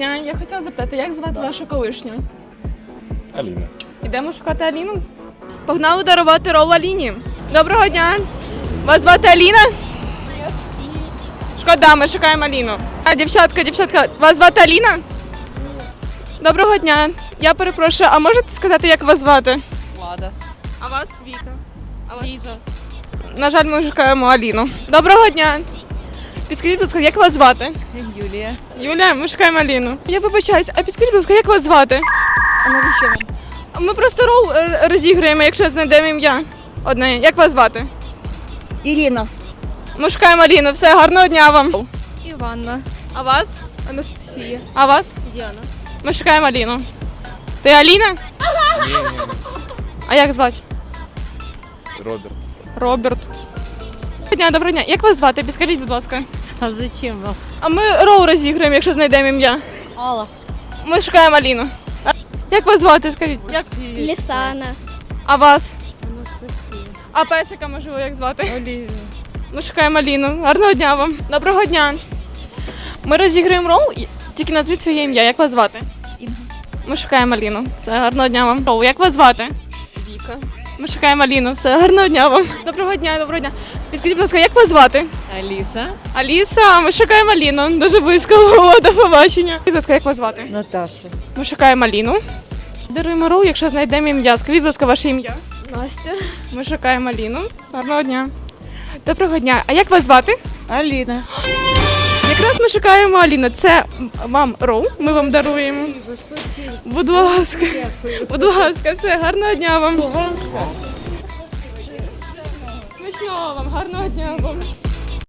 дня. Я хотіла запитати, як звати вашу колишню? Аліна. Ідемо шукати Аліну. Погнали дарувати рол Аліні. Доброго дня. Вас звати Аліна? Шкода, ми шукаємо Аліну. А, дівчатка, дівчатка, вас звати Аліна? Доброго дня. Я перепрошую, а можете сказати, як вас звати? Влада. А вас Віка. А вас? Ліза. На жаль, ми шукаємо Аліну. Доброго дня. Підскажіть, будь ласка, як вас звати? Юлія. Юля, ми шукаємо Аліну. Я вибачаюсь, а підскажіть, будь ласка, як вас звати? А навіщо вам? Ми просто рол е, розіграємо, якщо знайдемо ім'я. Одне. Як вас звати? Ірина. Ми шукаємо Аліну. Все, гарного дня вам. Іванна. А вас? Анастасія. А вас? Діана. Ми шукаємо Аліну. Ти Аліна? А як звати? Роберт. Роберт. Доброго дня, доброго дня. Як вас звати? Підскажіть, будь ласка. А зачем вам? А ми рол розіграємо, якщо знайдемо ім'я. Алла. Ми шукаємо Аліну. А Як вас звати? Скажіть. Як? Лісана. А вас? Анастасія. А песика, можливо, як звати? Олівія. Ми шукаємо Аліну. Гарного дня вам. Доброго дня. Ми розіграємо рол, і- тільки назвіть своє ім'я. Як вас звати? Інга. Ми шукаємо Аліну. Все, гарного дня вам. Рол, як вас звати? Віка. Ми шукаємо Аліну. Все, гарного дня вам. Доброго дня, доброго дня. Підскажіть, будь ласка, як вас звати? Аліса. Аліса, ми шукаємо Аліну. Дуже близько було до побачення. Скажіть, будь ласка, як вас звати? Наташа. Ми шукаємо Аліну. Даруємо рол, якщо знайдемо ім'я. Скажіть, будь ласка, ваше ім'я. Настя. Ми шукаємо Аліну. Гарного дня. Доброго дня. А як вас звати? Аліна. Якраз ми шукаємо Аліна. Це вам рол. Ми вам даруємо. Будь ласка. Будь ласка, все, гарного дня вам. Смачного вам, гарного дня вам.